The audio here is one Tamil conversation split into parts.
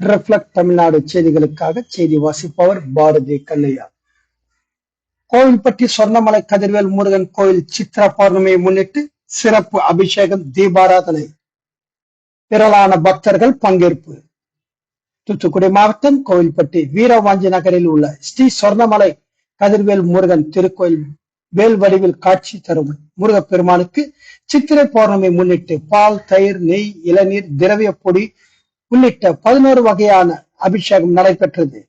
ரிஃப்ளக்ட் தமிழ்நாடு செய்திகளுக்காக செய்தி வாசிப்பவர் பாரதி கல்லையா கோவில்பட்டி சொர்ணமலை கதிர்வேல் முருகன் கோயில் சித்ரா பௌர்ணமியை முன்னிட்டு சிறப்பு அபிஷேகம் தீபாராதனை. திரளான பக்தர்கள் பங்கேற்பு. தூத்துக்குடி மாவட்டம் கோவில்பட்டி வீரவாஞ்சி நகரில் உள்ள ஸ்ரீ சொர்ணமலை கதிர்வேல் முருகன் திருக்கோயில் வேல் வடிவில் காட்சி தரும் முருகப்பெருமானுக்கு சித்திரை பௌர்ணமி முன்னிட்டு பால் தயிர் நெய் இளநீர் திரவிய பொடி உள்ளிட்ட பதினோரு வகையான அபிஷேகம் நடைபெற்றது.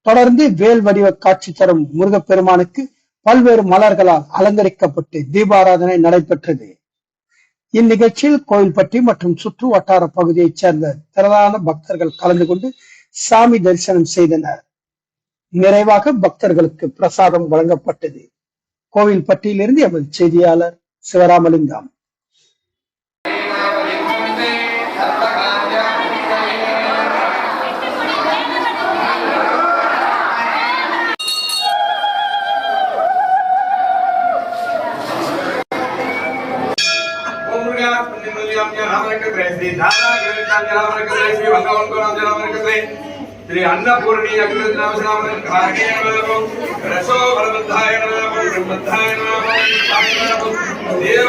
தொடர்ந்து வேல் வடிவ காட்சி தரும் முருகப்பெருமானுக்கு பல்வேறு மலர்களால் அலங்கரிக்கப்பட்டு தீபாராதனை நடைபெற்றது. இந்நிகழ்ச்சியில் கோயில்பட்டி மற்றும் சுற்று வட்டார பகுதியைச் சேர்ந்த திரளான பக்தர்கள் கலந்து கொண்டு சாமி தரிசனம் செய்தனர். நிறைவாக பக்தர்களுக்கு பிரசாதம் வழங்கப்பட்டது. கோவில்பட்டியிலிருந்து எமது செய்தியாளர் சிவராமலிங்கம். ஜனாம் ஜனாம் இருக்கிறே ஸ்ரீ தாதா கிரேட்டாம் அன்னபூர்ணி அக்ரத் நாம ஜனாம் ரசோ வரமத்தாய நமோ பிரம்மத்தாய நமோ தேவ